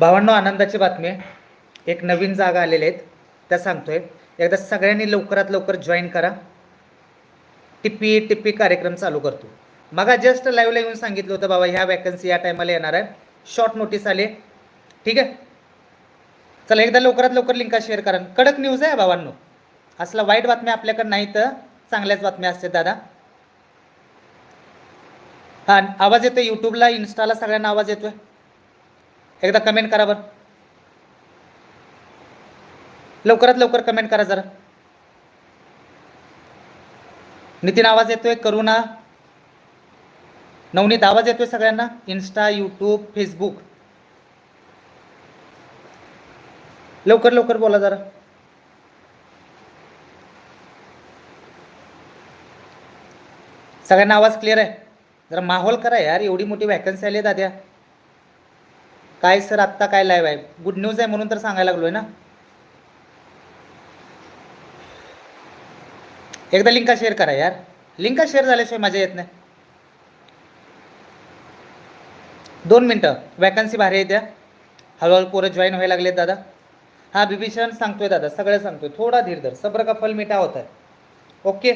भावांनो आनंदाची बातमी आहे. एक नवीन जागा आलेल्या आहेत. त्या सांगतोय. एकदा सगळ्यांनी लवकरात लवकर जॉईन करा. टिप्पी टिप्पी कार्यक्रम चालू करतो. मगा जस्ट लाईव्हला येऊन सांगितलं होतं बाबा ह्या वॅकन्सी या टायमाला येणार आहे. शॉर्ट नोटीस आले. ठीक आहे? चला एकदा लवकरात लवकर लिंका शेअर करा. कडक न्यूज आहे भावांनो. असला वाईट बातम्या आपल्याकडे नाही तर चांगल्याच बातम्या असतात दादा. हां आवाज येतोय. यूट्यूबला इन्स्टाला सगळ्यांना आवाज येतोय. एकदा कमेंट करा बरं. लवकरात लवकर कमेंट करा जरा. नितीन आवाज येतोय करुणा. नवनीत आवाज येतोय सगळ्यांना? इन्स्टा यूट्यूब फेसबुक लवकर लवकर बोला जरा. सगळ्यांना आवाज क्लिअर आहे. जरा माहोल करा यार एवढी मोठी वॅकन्सी आली आहे दाद्या. काय सर आत्ता काय लाईव्ह आहे? गुड न्यूज आहे म्हणून तर सांगायला लागलो आहे ना? एकदा लिंका शेअर करा यार. लिंका शेअर झाल्याशिवाय मजा येत नाही. दोन मिनटं. वॅकन्सी भारी आहे त्या. हळूहळू पोरं जॉईन व्हायला लागलेत दादा. हां बिभीषण सांगतोय दादा. सगळं सांगतोय. थोडा धीर धर. सब्र का फल मिठा होत आहे ओके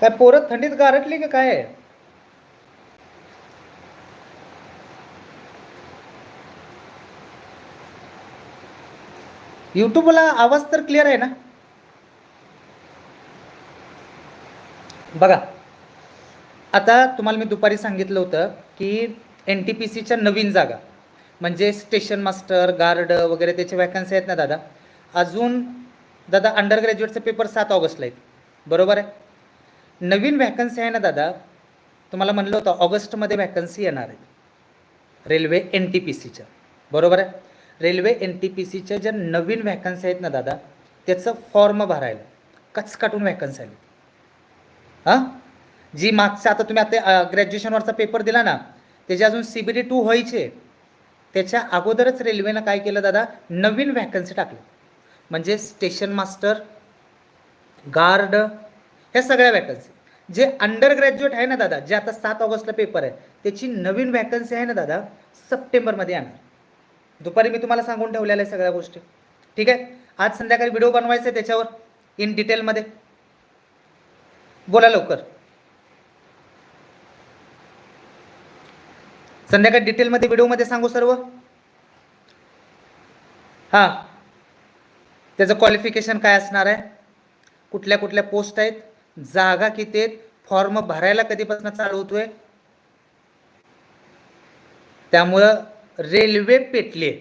काय पोरं थंडीत गारटली का काय? आहे? यूट्यूबला आवाज तर क्लिअर आहे ना? बघा. आता तुम्हाला मी दुपारी सांगितलं होतं की एन टी पी सीच्या नवीन जागा म्हणजे स्टेशन मास्टर गार्ड वगैरे त्याचे वॅकन्सी आहेत ना दादा? अजून दादा अंडर ग्रॅज्युएटचे पेपर सात ऑगस्टला आहेत. बरोबर आहे? नवीन वॅकन्सी आहे ना दादा. तुम्हाला म्हणलं होतं ऑगस्टमध्ये व्हॅकन्सी येणार आहे. रेल्वे एन टी पी सीच्या बरोबर आहे? रेल्वे एन टी पी सीच्या ज्या नवीन व्हॅकन्सी आहेत ना दादा त्याचं फॉर्म भरायला. कचकाटून व्हॅकन्सी आली. हां? जी मागचं आता तुम्ही आता ग्रॅज्युएशनवरचा पेपर दिला ना त्याचे अजून सी बी डी टू व्हायचे. त्याच्या अगोदरच रेल्वेनं काय केलं दादा? नवीन व्हॅकन्सी टाकली. म्हणजे स्टेशन मास्टर गार्ड ह्या सगळ्या वॅकन्सी जे अंडर ग्रॅज्युएट आहे ना दादा जे आता सात ऑगस्टला पेपर आहे त्याची नवीन वॅकन्सी आहे ना दादा सप्टेंबरमध्ये येणार. दुपारी मी तुम्हाला सांगून ठेवलेल्या आहे सगळ्या गोष्टी. ठीक आहे? आज संध्याकाळी व्हिडिओ बनवायचा आहे त्याच्यावर इन डिटेलमध्ये बोला लवकर. संध्याकाळी डिटेलमध्ये व्हिडिओमध्ये सांगू सर्व? हां. त्याचं क्वालिफिकेशन काय असणार आहे? कुठल्या कुठल्या पोस्ट आहेत? जागा किती आहेत फॉर्म भरायला कधीपासून चालू होतोय? त्यामुळं रेल्वे पेटली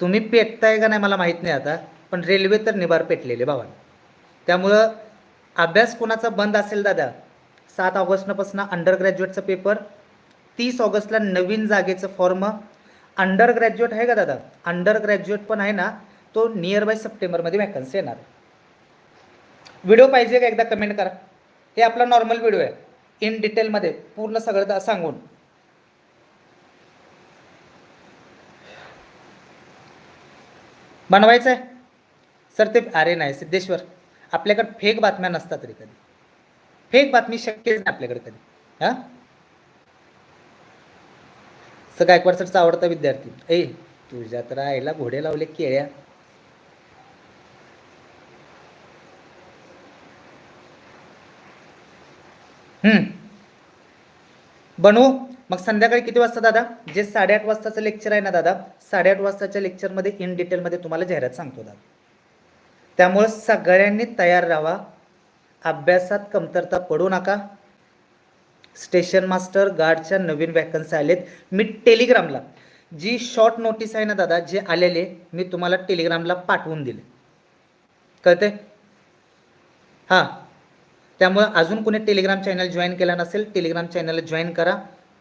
तुम्ही पेटताय का नाही मला माहीत नाही आता पण रेल्वे तर निभार पेटलेले बाबा. त्यामुळं अभ्यास कोणाचा बंद असेल दादा? सात ऑगस्टपासून अंडर ग्रॅज्युएटचा पेपर तीस ऑगस्टला नवीन जागेचं फॉर्म अंडर ग्रॅज्युएट आहे का दादा? अंडर ग्रॅज्युएट पण आहे ना तो नियर बाय सप्टेंबरमध्ये वॅकन्सी येणार. आहे व्हिडिओ पाहिजे का एकदा कमेंट करा. हे आपला नॉर्मल व्हिडिओ आहे. इन डिटेलमध्ये पूर्ण सगळं सांगून. बनवायचं आहे सर ते अरे नाही सिद्धेश्वर आपल्याकडे फेक बातम्या नसतात तरी कधी. फेक बातमी शक्यच नाही आपल्याकडे कधी. हां? सर गायकवाड सरचा आवडता विद्यार्थी. ए तुझ्या तर आईला घोडे लावले केळ्या. बनू मग संध्याकाळी किती वाजता दादा? जे साडेआठ वाजताचं लेक्चर आहे ना दादा साडेआठ वाजताच्या लेक्चरमध्ये इन डिटेलमध्ये तुम्हाला जाहिरात सांगतो दादा. त्यामुळं सगळ्यांनी तयार राहा. अभ्यासात कमतरता पडू नका. स्टेशन मास्टर गार्डच्या नवीन वॅकन्सी आलेत. मी टेलिग्रामला जी शॉर्ट नोटीस आहे ना दादा जे आलेले मी तुम्हाला टेलिग्रामला पाठवून दिले. कळते हां. त्यामुळं अजून कोणी टेलिग्राम चॅनल जॉईन केला नसेल टेलिग्राम चॅनलला जॉईन करा.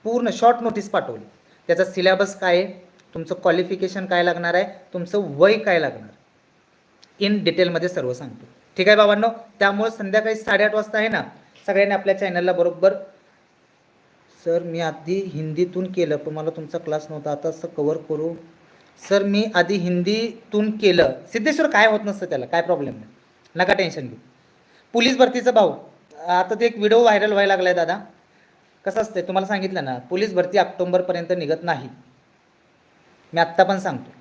पूर्ण शॉर्ट नोटीस पाठवली. त्याचा सिलेबस काय आहे? तुमचं क्वालिफिकेशन काय लागणार आहे? तुमचं वय काय लागणार? इन डिटेलमध्ये सर्व सांगतो. ठीक आहे बाबांनो? त्यामुळे संध्याकाळी साडेआठ वाजता आहे ना? सगळ्यांनी आपल्या चॅनलला बरोबर सर मी आधी हिंदीतून केलं पण मला तुमचा क्लास नव्हता. आता असं कवर करू. सर मी आधी हिंदीतून केलं. सिद्धेश्वर काय होत नसतं त्याला? काय प्रॉब्लेम नाही. नका टेन्शन घेऊ. पोलीस भरतीचा भाऊ. आता ते एक व्हिडिओ व्हायरल व्हायला लागलाय दादा. कसं असतंय तुम्हाला सांगितलं ना पोलीस भरती ऑक्टोबरपर्यंत निघत नाही. मी आत्ता पण सांगतो.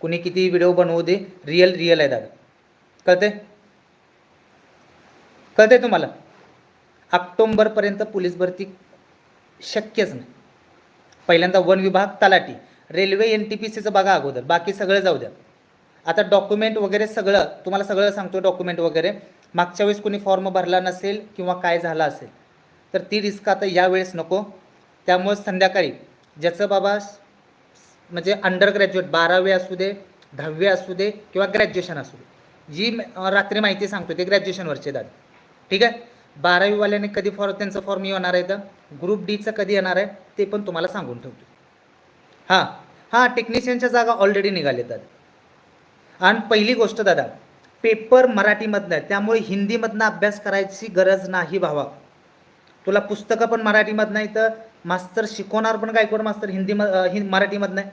कुणी किती व्हिडिओ बनवू दे रिअल रिअल आहे दादा. कळते कळते तुम्हाला? ऑक्टोंबरपर्यंत पोलीस भरती शक्यच नाही. पहिल्यांदा वन विभाग तलाठी रेल्वे एन टी पी सीचं बघा अगोदर. बाकी सगळं जाऊ द्या. आता डॉक्युमेंट वगैरे सगळं तुम्हाला सगळं सांगतो डॉक्युमेंट वगैरे. मागच्या वेळेस कोणी फॉर्म भरला नसेल किंवा काय झालं असेल तर ती रिस्क आता यावेळेस नको. त्यामुळे संध्याकाळी ज्याचं बाबा म्हणजे अंडर ग्रॅज्युएट बारावी असू दे दहावी असू दे किंवा ग्रॅज्युएशन असू दे जी रात्री माहिती सांगतो ते ग्रॅज्युएशनवरचे दादा ठीक आहे? बारावीवाल्याने कधी फॉर त्यांचं फॉर्म येणार आहे तर ग्रुप डीचं कधी येणार आहे? ते पण तुम्हाला सांगून ठेवतो. हां. हां टेक्निशियनच्या जागा ऑलरेडी निघाले दादा. आणि पहिली गोष्ट दादा पेपर मराठीमधनं आहे. त्यामुळे हिंदीमधनं अभ्यास करायची गरज नाही भावा. तुला पुस्तकं पण मराठीमधनं आहे तर मास्तर शिकवणार पण गायकवाड मास्तर? हिंदी म हिं मराठीमधनं आहे.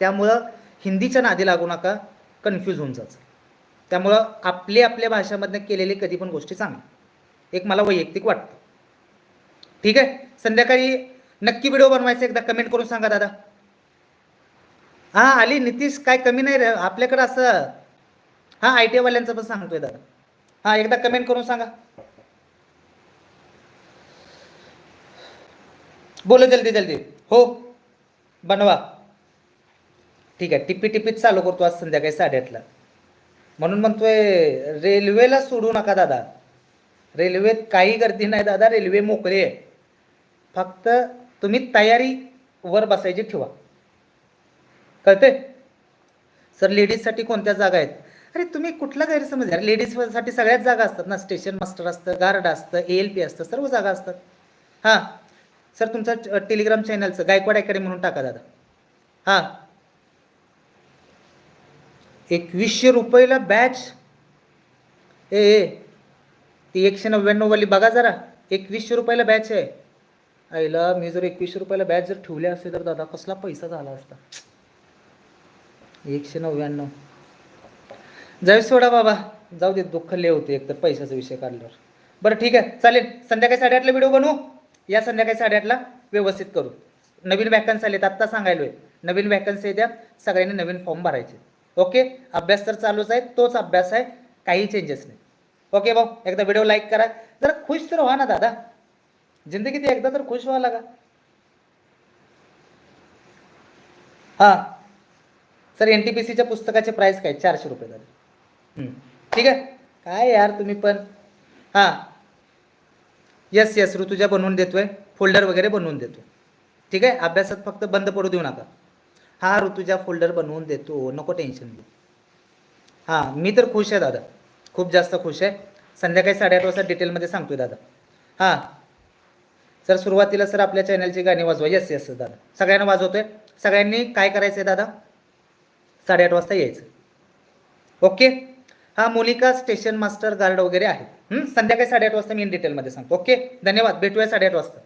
त्यामुळं हिंदीच्या नादी लागू नका कन्फ्यूज होऊन जायचं त्यामुळं आपले आपल्या भाषेमधनं केलेले कधी पण गोष्टी चांगल्या एक मला वैयक्तिक वाटतं. ठीक आहे? संध्याकाळी नक्की व्हिडिओ बनवायचा एकदा. कमेंट करून सांगा दादा. हां आली नितीश. काय कमी नाही रे. आपल्याकडं असं हां आय टी वाल्यांचं पण सांगतोय दादा. हां एकदा कमेंट करून सांगा. बोलो जल्दी जल्दी. हो. बनवा. ठीक आहे टिप्पी टिप्पीत चालू करतो आज संध्याकाळी साडेआठला. म्हणून म्हणतोय रेल्वेला सोडू नका दादा. रेल्वेत काही गर्दी नाही दादा रेल्वे मोकळी आहे. फक्त तुम्ही तयारी वर बसायची ठेवा. कळते सर लेडीजसाठी कोणत्या जागा आहेत? अरे तुम्ही कुठला गैरसमज आहे लेडीजसाठी सगळ्याच जागा असतात ना. स्टेशन मास्टर असतं गार्ड असतं ए एल पी असतं सर्व जागा असतात. हां. सर तुमचं टेलिग्राम चॅनलचं गायकवाड अकॅडमी म्हणून टाका दादा. हां. एकवीसशे रुपयाला बॅच ए ए. ती एकशे नव्याण्णववाली बघा जरा. एकवीसशे रुपयाला बॅच आहे. आईला मी जर एकवीसशे रुपयाला बॅच जर ठेवले असते तर दादा कसला पैसा झाला असता. एकशे नव्याण्णव. जाऊ सोडा बाबा. जाऊ दे दुःख लय होते एक तर पैशाचा विषय काढल्यावर. बरं ठीक आहे चालेल. संध्याकाळी साडेआठला व्हिडिओ बनवू. या संध्याकाळी साडेआठला व्यवस्थित करू. नवीन वॅकन्सी आलेत आत्ता सांगायलोय. नवीन वॅकन्सी येत्या सगळ्यांनी नवीन फॉर्म भरायचे. ओके अभ्यास तर चालूच आहे तोच अभ्यास आहे काही चेंजेस नाही. ओके भाऊ? एकदा व्हिडिओ लाईक करा. जरा खुश तर व्हा ना दादा. जिंदगीत एकदा तर खुश व्हा लागा. हां. सर एन टी पी सीच्या पुस्तकाचे प्राईस काय? चारशे रुपये झाले ठीक आहे? काय यार तुम्ही पण? हां. येस येस ऋतुजा बनवून देतोय. फोल्डर वगैरे बनवून देतो. ठीक आहे? अभ्यासात फक्त बंद पडू देऊ नका. हा ऋतुजा फोल्डर बनवून देतो. नको टेन्शन घेऊ. हां मी तर खुश आहे दादा. खूप जास्त खुश आहे. संध्याकाळी साडेआठ वाजता डिटेलमध्ये सांगतोय दादा. हां. सर सुरुवातीला सर आपल्या चॅनलची गाणी वाजवा. येस येस दादा. सगळ्यांना वाजवतोय. सगळ्यांनी काय करायचं आहे दादा? साडेआठ वाजता यायचं. ओके हा मोनिका स्टेशन मास्टर गार्ड वगैरे आहे संध्याकाळी साडेआठ वाजता मी इन डिटेलमध्ये सांगतो. ओके? धन्यवाद. भेटूया साडेआठ वाजता.